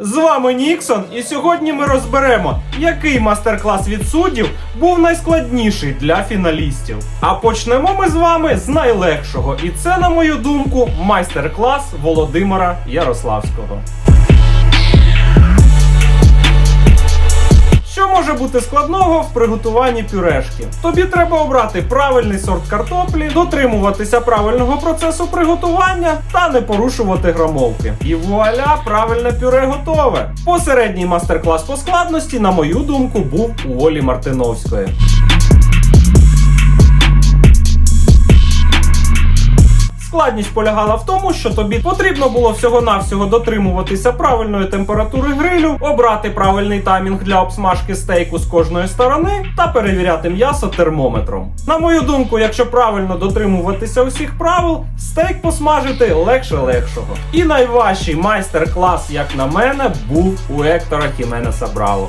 З вами Ніксон, і сьогодні ми розберемо, який майстер-клас від суддів був найскладніший для фіналістів. А почнемо ми з вами з найлегшого, і це, на мою думку, майстер-клас Володимира Ярославського. Що може бути складного в приготуванні пюрешки? Тобі треба обрати правильний сорт картоплі, дотримуватися правильного процесу приготування та не порушувати грамовки. І вуаля, правильне пюре готове. Посередній майстер-клас по складності, на мою думку, був у Олі Мартиновської. Складність полягала в тому, що тобі потрібно було всього-навсього дотримуватися правильної температури грилю, обрати правильний таймінг для обсмажки стейку з кожної сторони та перевіряти м'ясо термометром. На мою думку, якщо правильно дотримуватися усіх правил, стейк посмажити легше легшого. І найважчий майстер-клас, як на мене, був у Ектора Хіменеса Браво.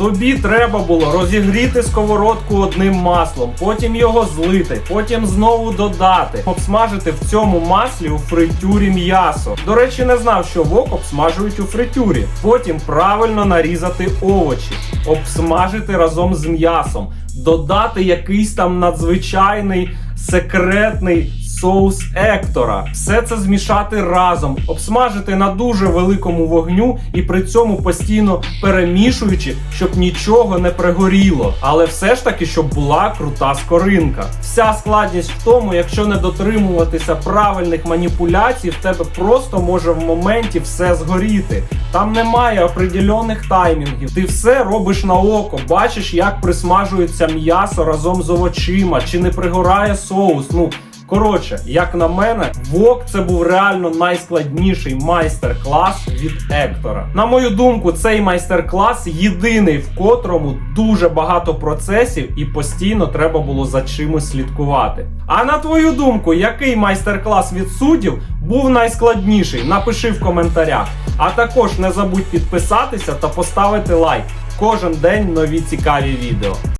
Тобі треба було розігріти сковородку одним маслом, потім його злити, потім знову додати, обсмажити в цьому маслі у фритюрі м'ясо. До речі, не знав, що вок обсмажують у фритюрі. Потім правильно нарізати овочі, обсмажити разом з м'ясом, додати якийсь там надзвичайний секретний соус Ектора. Все це змішати разом, обсмажити на дуже великому вогню і при цьому постійно перемішуючи, щоб нічого не пригоріло. Але все ж таки, щоб була крута скоринка. Вся складність в тому, якщо не дотримуватися правильних маніпуляцій, в тебе просто може в моменті все згоріти. Там немає определених таймінгів. Ти все робиш на око, бачиш, як присмажується м'ясо разом з овочима, чи не пригорає соус. Ну Коротше, як на мене, Вок це був реально найскладніший майстер-клас від Ектора. На мою думку, цей майстер-клас єдиний, в котрому дуже багато процесів і постійно треба було за чимось слідкувати. А на твою думку, який майстер-клас від суддів був найскладніший? Напиши в коментарях. А також не забудь підписатися та поставити лайк. Кожен день нові цікаві відео.